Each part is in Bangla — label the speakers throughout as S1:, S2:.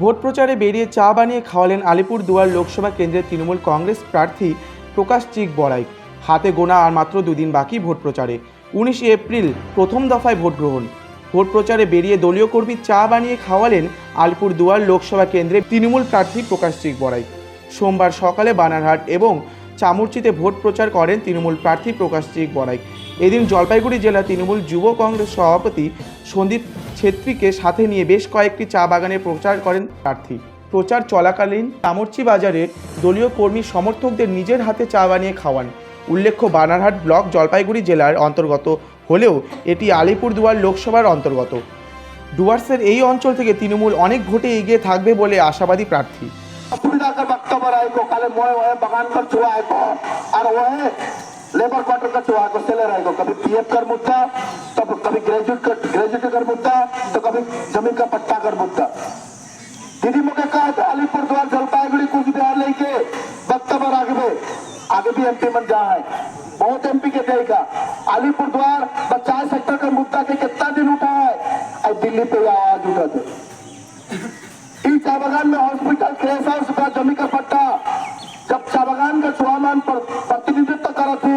S1: ভোট প্রচারে বেরিয়ে চা বানিয়ে খাওয়ালেন আলিপুর দুয়ার লোকসভা কেন্দ্রের তৃণমূল কংগ্রেস প্রার্থী প্রকাশ চিক বড়াই। হাতে গোনা আর মাত্র দুদিন বাকি ভোট প্রচারে। উনিশে এপ্রিল প্রথম দফায় ভোট গ্রহণ। ভোট প্রচারে বেরিয়ে দলীয় কর্মী চা বানিয়ে খাওয়ালেন আলিপুর দুয়ার লোকসভা কেন্দ্রে তৃণমূল প্রার্থী প্রকাশ চিক বড়াই। সোমবার সকালে বানারহাট এবং চামুরচিতে ভোট প্রচার করেন তৃণমূল প্রার্থী প্রকাশ চিক বড়াই। এদিন জলপাইগুড়ি জেলা তৃণমূল যুব কংগ্রেস সভাপতি সন্দীপ ছেত্রীকে সাথে নিয়ে বেশ কয়েকটি চা বাগানে প্রচার করেন প্রার্থী। প্রচার চলাকালীন চামরচি বাজারে দলীয় কর্মী সমর্থকদের নিজের হাতে চা বানিয়ে খাওয়ান। উল্লেখ্য, বানারহাট ব্লক জলপাইগুড়ি জেলার অন্তর্গত হলেও এটি আলিপুরদুয়ার লোকসভার অন্তর্গত। ডুয়ার্সের এই অঞ্চল থেকে তৃণমূল অনেক ভোটে এগিয়ে থাকবে বলে আশাবাদী প্রার্থী।
S2: सुविधाकर वक्तव्य रहेको काले मोय वह बगान कर छुआ आएको और वह लेबर क्वार्टर का छुआ आएको सेले रहेको कभी पीएफ कर मुद्दा तब कभी ग्रेजुएट कर ग्रेजुएट कर मुद्दा तो कभी ज़मीन का पट्टा कर मुद्दा। दीदी मुझे कहा था, अलीपुर द्वार जलपाईगुड़ी कुछ बिहार लेके वक्तव्य राखबे आगे भी एमपी मन जा है। बहुत एमपी के देगा अलीपुर द्वार बचाए सेक्टर का मुद्दा के कितना दिन उठा है? और दिल्ली पे आवाज़ उठा थे। ई चाय बागान में हॉस्पिटल केस हाउस का जमी का पट्टा। जब चाय बागान का चुआमान पर प्रतिनिधित्व कर थी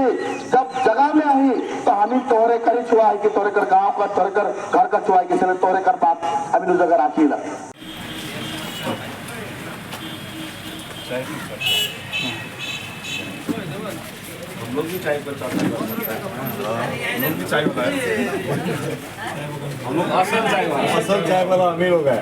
S2: जब जगह में आई तो हमी तोहरे करी छुआ है कि तोरे कर गाँव का तोरे कर घर का छुआ है कि सने तोरे कर बात हमी नु जगह राखी ला।
S3: हम लोग भी चाय पर चर्चा हैं हम लोग भी चाय है हम लोग असल चाय वाला।
S4: असल चाय वाला अमीर हो गया